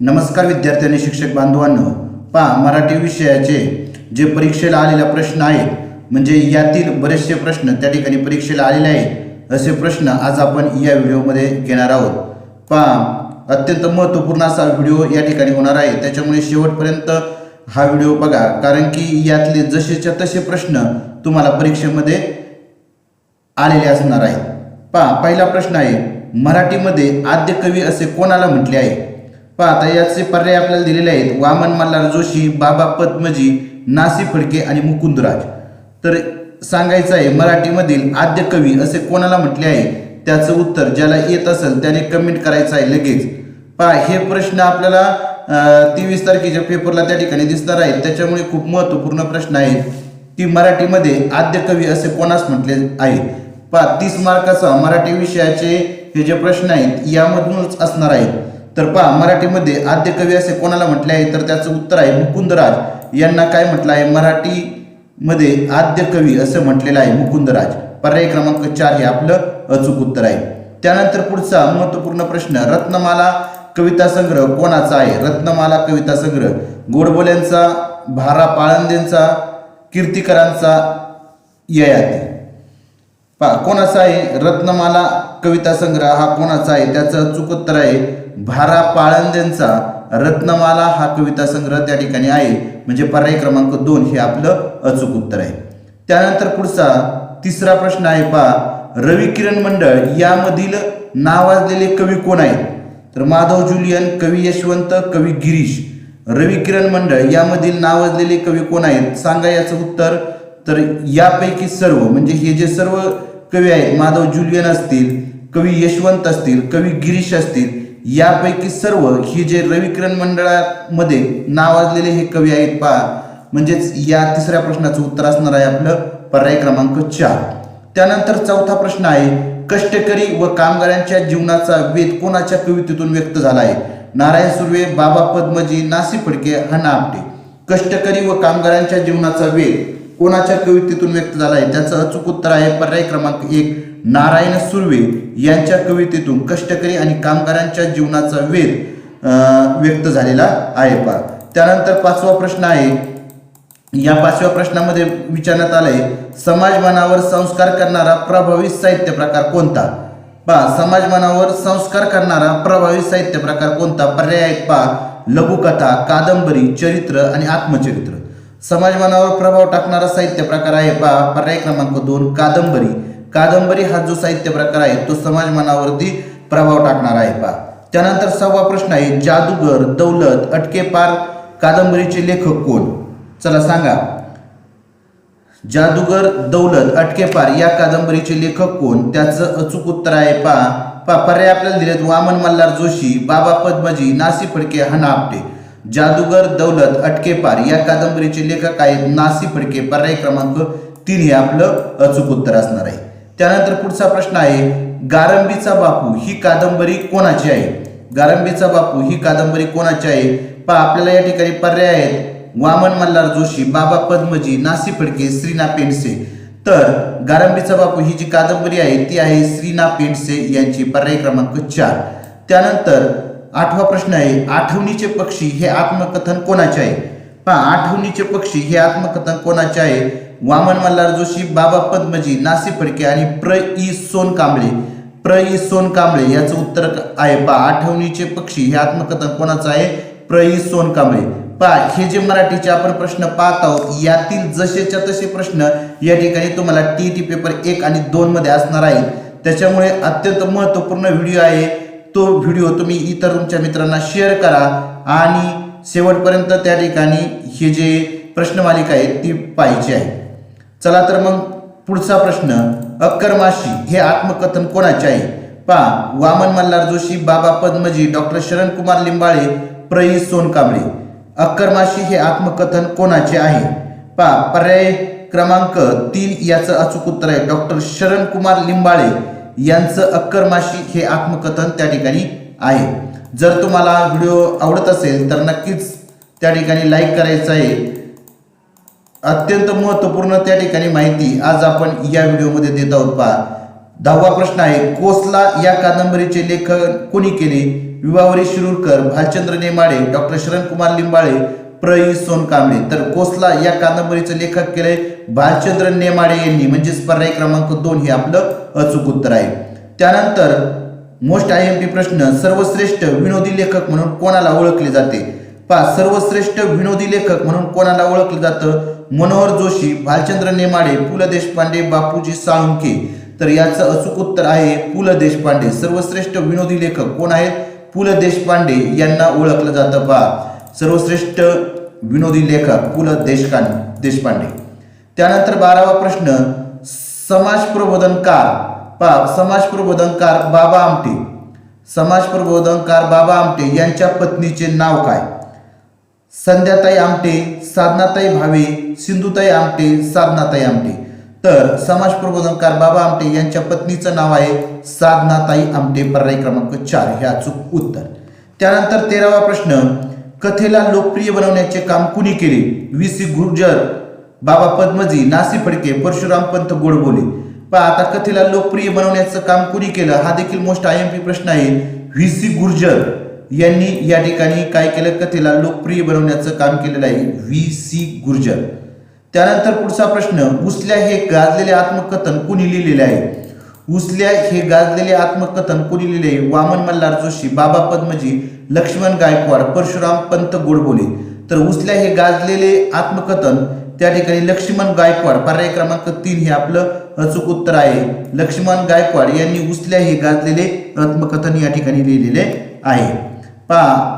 नमस्कार विद्यार्थी आणि शिक्षक बांधवांनो पहा मराठी विषयाचे जे परीक्षेला आलेला प्रश्न आहेत म्हणजे यातील बरेचसे प्रश्न त्या ठिकाणी परीक्षेला आलेले आहेत असे प्रश्न आज आपण या व्हिडिओमध्ये घेणार आहोत. पहा अत्यंत महत्त्वपूर्ण असा व्हिडिओ या ठिकाणी होणार आहे त्याच्यामुळे शेवटपर्यंत हा व्हिडिओ बघा कारण की यातले जसेच्या तसे प्रश्न तुम्हाला परीक्षेमध्ये आलेले असणार आहेत. पहा पहिला प्रश्न आहे मराठीमध्ये आद्य कवी असे कोणाला म्हटले आहे? पहा आता याचे पर्याय आपल्याला दिलेले आहेत. वामन मल्हार जोशी बाबा पद्मजी नासी फडके आणि मुकुंदराज. तर सांगायचं आहे मराठीमधील आद्य कवी असे कोणाला म्हटले आहे? त्याचं उत्तर ज्याला येत असेल त्याने कमेंट करायचं आहे लगेच. पहा हे प्रश्न आपल्याला तेवीस तारखेच्या पेपरला त्या ठिकाणी दिसणार आहेत. त्याच्यामुळे खूप महत्त्वपूर्ण प्रश्न आहेत की मराठीमध्ये आद्य कवी असे कोणास म्हटले आहे? पहा तीस मार्काचा मराठी विषयाचे हे जे प्रश्न आहेत यामधूनच असणार आहेत. तर पहा मराठीमध्ये आद्य कवी असे कोणाला म्हटले आहे? तर त्याचं उत्तर आहे मुकुंदराज. यांना काय म्हटलं आहे? मराठीमध्ये आद्य कवी असं म्हटलेलं आहे मुकुंदराज. पर्याय क्रमांक चार हे आपलं अचूक उत्तर आहे. त्यानंतर पुढचा महत्त्वपूर्ण प्रश्न रत्नमाला कविता संग्रह कोणाचा आहे? रत्नमाला कविता संग्रह. गोडबोल्यांचा भारा पाळंदेंचा कीर्तिकरांचा ययाती. पा कोणाचा आहे? रत्नमाला कविता संग्रह हा कोणाचा आहे? त्याचं अचूक उत्तर आहे भारा पाळंदेंचा रत्नमाला हा कविता संग्रह त्या ठिकाणी आहे. म्हणजे पर्याय क्रमांक दोन हे आपलं अचूक उत्तर आहे. त्यानंतर पुढचा तिसरा प्रश्न आहे पहा. रवी किरण मंडळ यामधील नावाजलेले कवी कोण आहेत? तर माधव जुलियन कवी यशवंत कवी गिरीश. रवी किरण मंडळ यामधील नावाजलेले कवी कोण आहेत? सांगा याचं उत्तर. तर यापैकी सर्व म्हणजे हे जे सर्व कवी आहेत माधव जुलियन असतील कवी यशवंत असतील कवी गिरीश असतील यापैकी सर्व ही जे रविकिरण मंडळामध्ये नावाजलेले हे कवी आहेत पहा. म्हणजेच या तिसऱ्या प्रश्नाचं उत्तर असणार आहे आपलं पर्याय क्रमांक चार. त्यानंतर चौथा प्रश्न आहे कष्टकरी व कामगारांच्या जीवनाचा वेध कोणाच्या कवितेतून व्यक्त झाला आहे? नारायण सुर्वे बाबा पद्मजी नासी फडके हना आपटे. कष्टकरी व कामगारांच्या जीवनाचा वेध कोणाच्या कवितेतून व्यक्त झाला आहे? त्याचं अचूक उत्तर आहे पर्याय क्रमांक एक नारायण सुर्वे यांच्या कवितेतून कष्टकरी आणि कामगारांच्या जीवनाचा वेध व्यक्त झालेला आहे पा त्यानंतर पाचवा प्रश्न आहे. या पाचव्या प्रश्नामध्ये विचारण्यात आलंय समाज मनावर संस्कार करणारा प्रभावी साहित्य प्रकार कोणता? पा समाज मनावर संस्कार करणारा प्रभावी साहित्य प्रकार कोणता? पर्याय आहेत पा लघुकथा कादंबरी चरित्र आणि आत्मचरित्र. समाज मनावर प्रभाव टाकणारा साहित्य प्रकार आहे पा पर्याय क्रमांक दोन कादंबरी. कादंबरी हा जो साहित्य प्रकार आहे तो समाज मनावरती प्रभाव टाकणार आहे पहा. त्यानंतर सहावा प्रश्न आहे जादूगर दौलत अटके पार कादंबरीचे लेखक कोण? चला सांगा. जादूगर दौलत अटकेपार या कादंबरीचे लेखक कोण? त्याचं अचूक उत्तर आहे पा पा पर्याय आपल्याला दिलेत वामन मल्हार जोशी बाबा पद्मजी नासी फडके हना आपटे. जादूगर दौलत अटकेपार या कादंबरीचे लेखक आहेत नासी फडके. पर्याय क्रमांक तीन हे आपलं अचूक उत्तर असणार आहे. त्यानंतर पुढचा प्रश्न आहे गारंबीचा बापू ही कादंबरी कोणाची आहे? गारंबीचा बापू ही कादंबरी कोणाची आहे? पहा आपल्याला या ठिकाणी पर्याय आहेत. वामन मल्हार जोशी बाबा पद्मजी नासी फडके श्रीना पेंडसे. तर गारंबीचा बापू ही जी कादंबरी आहे ती आहे श्रीना पेंडसे यांची पर्याय क्रमांक चार. त्यानंतर आठवा प्रश्न आहे आठवणीचे पक्षी हे आत्मकथन कोणाचे आहे? पहा आठवणीचे पक्षी हे आत्मकथन कोणाचे आहे? वामन मल्हार जोशी बाबा पद्मजी नासी फडके आणि प्र ई सोन कांबळे. प्र ई सोन कांबळे याचं उत्तर आहे. पा आठवणीचे पक्षी. हे आत्मकथन कोणाचं आहे? प्र ई सोन कांबळे. पहा हे जे मराठीचे आपण प्रश्न पाहत आहोत यातील जसेच्या तसे प्रश्न या ठिकाणी तुम्हाला टी टी पेपर एक आणि दोन मध्ये असणार आहेत. त्याच्यामुळे अत्यंत महत्त्वपूर्ण व्हिडिओ आहे. तो व्हिडिओ तुम्ही इतर तुमच्या मित्रांना शेअर करा आणि शेवटपर्यंत त्या ठिकाणी हे जे प्रश्नमालिका आहे ती पाहिजे आहे. चला तर मग पुढचा प्रश्न अक्करमाशी हे आत्मकथन कोणाचे आहे? पहा वामन मल्हार जोशी बाबा पद्मजी डॉक्टर शरणकुमार लिंबाळे प्रई सोनकांबळे. अक्करमाशी हे आत्मकथन कोणाचे आहे? पहा पर्याय क्रमांक तीन याचं अचूक उत्तर आहे. डॉक्टर शरणकुमार लिंबाळे यांचं अक्करमाशी हे आत्मकथन त्या ठिकाणी आहे. जर तुम्हाला व्हिडिओ आवडत असेल तर नक्कीच त्या ठिकाणी लाईक करायचं आहे. अत्यंत महत्त्वपूर्ण त्या ठिकाणी माहिती आज आपण या व्हिडिओमध्ये देत आहोत पहा. दहावा प्रश्न आहे कोसला या कादंबरीचे लेखन कोणी केले? विवावरी शिरूरकर भालचंद्र नेमाडे डॉक्टर शरणकुमार लिंबाळे प्रई सोनकांबळे. तर कोसला या कादंबरीचे लेखक केले? भालचंद्र नेमाडे यांनी म्हणजेच पर्याय क्रमांक दोन हे आपलं अचूक उत्तर आहे. त्यानंतर मोस्ट आय एम पी प्रश्न सर्वश्रेष्ठ विनोदी लेखक म्हणून कोणाला ओळखले जाते? पहा सर्वश्रेष्ठ विनोदी लेखक म्हणून कोणाला ओळखलं जातं? मनोहर जोशी भालचंद्र नेमाडे पु ल देशपांडे बापूजी साळुंके तर याचं अचूक उत्तर आहे पु ल देशपांडे. सर्वश्रेष्ठ विनोदी लेखक कोण आहेत? पु ल देशपांडे यांना ओळखलं जातं पहा. सर्वश्रेष्ठ विनोदी लेखक पु ल देशकां देशपांडे. त्यानंतर बारावा प्रश्न समाज प्रबोधनकार. पहा समाज प्रबोधनकार बाबा आमटे. समाज प्रबोधनकार बाबा आमटे यांच्या पत्नीचे नाव काय? संध्याताई आमटे साधनाताई भावे सिंधुताई आमटे साधनाताई आमटे. तर समाज प्रबोधनकार बाबा आमटे यांच्या पत्नीचं नाव आहे साधनाताई आमटे पर्याय क्रमांक चार. हे अचूक उत्तर. त्यानंतर तेरावा प्रश्न कथेला लोकप्रिय बनवण्याचे काम कुणी केले? व्ही. सी. गुर्जर बाबा पद्मजी नासी फडके परशुराम पंत गोडबोले पहा आता कथेला लोकप्रिय बनवण्याचं काम कुणी केलं? हा देखील मोस्ट आय एम पी प्रश्न आहे. व्ही. सी. गुर्जर. यांनी या ठिकाणी काय केलं? कथेला लोकप्रिय बनवण्याचं काम केलेलं आहे व्ही. सी. गुर्जर. त्यानंतर पुढचा प्रश्न उसल्या हे गाजलेले आत्मकथन कुणी लिहिलेले आहे? उसल्या हे गाजलेले आत्मकथन कुणी लिहिले वामन मल्हार जोशी बाबा पद्मजी लक्ष्मण गायकवाड परशुराम पंत गोडबोले. तर उसल्या हे गाजलेले आत्मकथन त्या ठिकाणी लक्ष्मण गायकवाड पर्याय क्रमांक तीन हे आपलं अचूक उत्तर आहे. लक्ष्मण गायकवाड यांनी उसल्या हे गाजलेले आत्मकथन या ठिकाणी लिहिलेले आहे. पहा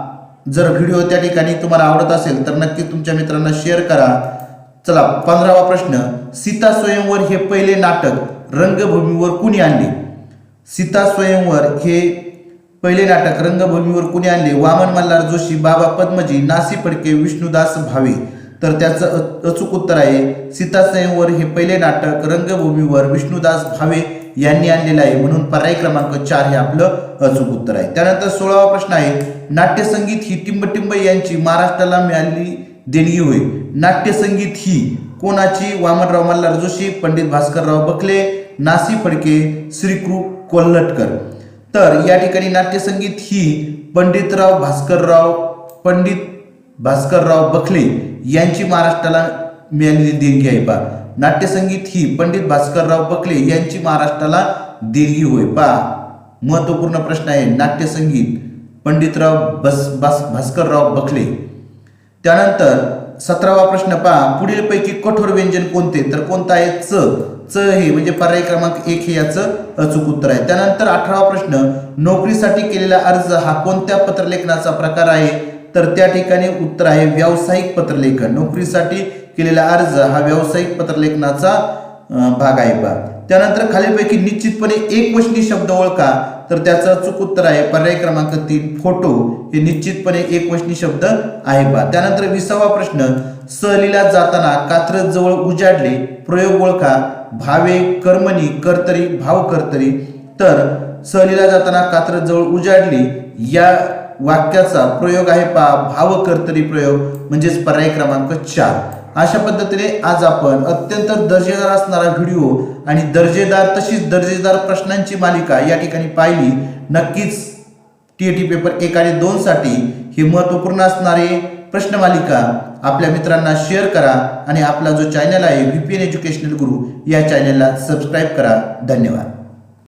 जर व्हिडिओ त्या ठिकाणी तुम्हाला आवडत असेल तर नक्की तुमच्या मित्रांना शेअर करा. चला पंधरावा प्रश्न. सीता स्वयंवर हे पहिले नाटक रंगभूमीवर कुणी आणले? सीता स्वयंवर हे पहिले नाटक रंगभूमीवर कुणी आणले? वामन मल्हार जोशी बाबा पद्मजी नासी फडके विष्णुदास भावे. तर त्याचं अचूक उत्तर आहे सीता स्वयंवर हे पहिले नाटक रंगभूमीवर विष्णुदास भावे यांनी आणलेलं आहे. म्हणून पर्याय क्रमांक चार हे आपलं अचूक उत्तर आहे. त्यानंतर सोळावा प्रश्न आहे. नाट्यसंगीत ही टिंबटिंब यांची महाराष्ट्राला मिळालेली देणगी होय. नाट्यसंगीत ही कोणाची? वामनराव मल्हार जोशी पंडित भास्करराव बखले नासी फडके श्रीकृ कोल्हटकर. तर या ठिकाणी नाट्यसंगीत ही पंडितराव भास्करराव पंडित भास्करराव बखले यांची महाराष्ट्राला मिळालेली देणगी आहे पा नाट्यसंगीत ही पंडित भास्करराव बखले यांची महाराष्ट्राला देणगी होय पा. महत्त्वपूर्ण प्रश्न आहे नाट्यसंगीत पंडितराव बस भास भास्करराव बखले त्यानंतर सतरावा प्रश्न पहा पुढीलपैकी कठोर व्यंजन कोणते? तर कोणतं आहे च? च हे म्हणजे पर्याय क्रमांक एक हे याचं अचूक उत्तर आहे. त्यानंतर अठरावा प्रश्न नोकरीसाठी केलेला अर्ज हा कोणत्या पत्रलेखनाचा प्रकार आहे? तर त्या ठिकाणी उत्तर आहे व्यावसायिक पत्रलेखन. नोकरीसाठी केलेला अर्ज हा व्यावसायिक पत्रलेखनाचा भाग आहे बा. त्यानंतर खालीलपैकी निश्चितपणे एक वचनी शब्द ओळखा तर त्याचं चूक उत्तर आहे पर्याय क्रमांक तीन फोटो. हे निश्चितपणे एक वचनी शब्द आहे बा. त्यानंतर विसावा प्रश्न सहलीला जाताना कात्रज जवळ उजाडले प्रयोग ओळखा. भावे कर्मणी कर्तरी भाव कर्तरी तर सहलीला जाताना कात्रज जवळ उजाडली या वाक्याचा प्रयोग आहे पा भाव कर्तरी प्रयोग म्हणजेच पर्याय क्रमांक चार. अशा पद्धतीने आज आपण अत्यंत दर्जेदार असणारा व्हिडिओ आणि दर्जेदार तशीच दर्जेदार प्रश्नांची मालिका या ठिकाणी पाहिली. नक्कीच टी ए टी पेपर एक आणि दोनसाठी ही महत्त्वपूर्ण असणारे प्रश्नमालिका आपल्या मित्रांना शेअर करा आणि आपला जो चॅनल आहे व्ही पी एन एज्युकेशनल गुरु या चॅनलला सबस्क्राईब करा. धन्यवाद.